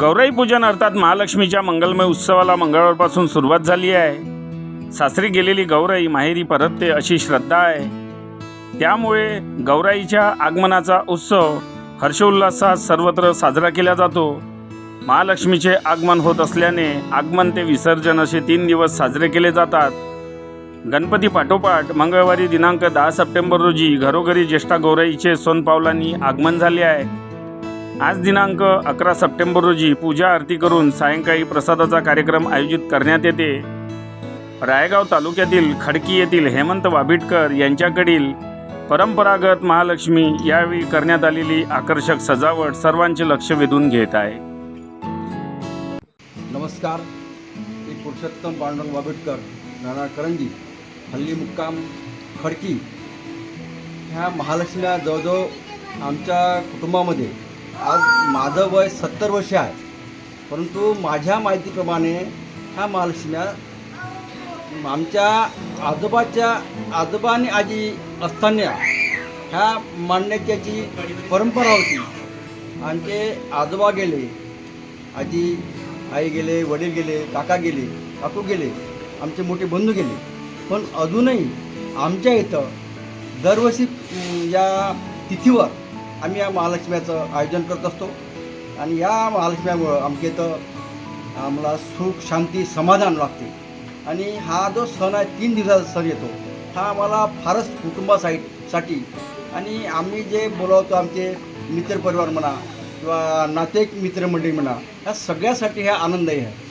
गौराई पूजन अर्थात महालक्ष्मीच्या मंगलमय उत्सवाला मंगळवारपासून सुरुवात झाली आहे. सासरी गेलेली गौराई माहेरी परतते अशी श्रद्धा आहे. त्यामुळे गौराईच्या आगमनाचा उत्सव हर्षोल्लासात सर्वत्र साजरा केला जातो. महालक्ष्मीचे आगमन होत असल्याने आगमन ते विसर्जन असे तीन दिवस साजरे केले जातात. गणपती पाठोपाठ मंगळवारी दिनांक दहा सप्टेंबर रोजी घरोघरी ज्येष्ठा गौराईचे सोनपावलांनी आगमन झाले आहे. आज दिनांक अकरा सप्टेंबर रोजी पूजा आरती करून सायंकाळी प्रसादाचा कार्यक्रम आयोजित करण्यात येते. रायगाव तालुक्यातील खडकी येथील हेमंत वाबिटकर यांच्याकडील परंपरागत महालक्ष्मी यावेळी करण्यात आलेली आकर्षक सजावट सर्वांचे लक्ष वेधून घेत आहे. नमस्कार. मी पुरुषोत्तम पांडुरंग बाबिटकर नाना करंजी हल्ली मुक्काम खडकी ह्या महालक्ष्मीला जवळजवळ आमच्या कुटुंबामध्ये आज माझं वय सत्तर वर्ष आहे. परंतु माझ्या माहितीप्रमाणे ह्या महालक्ष्म्या आमच्या आजोबाच्या आजोबा आणि आजी असताना ह्या मांडण्याची परंपरा होती. आमचे आजोबा गेले आजी आई गेले वडील गेले काका गेले काकू गेले आमचे मोठे बंधू गेले. पण अजूनही आमच्या इथं दरवर्षी या तिथीवर आम्ही या महालक्ष्म्याचं आयोजन करत असतो. आणि या महालक्ष्म्यामुळं आमच्या इथं आम्हाला सुख शांती समाधान लागते. आणि हा जो सण आहे तीन दिवसाचा सण येतो. हा आम्हाला फारच कुटुंबासाठी. साठी आणि आम्ही जे बोलावतो आमचे मित्रपरिवार म्हणा किंवा नातेक मित्रमंडळी म्हणा ह्या सगळ्यासाठी हा आनंदही आहे.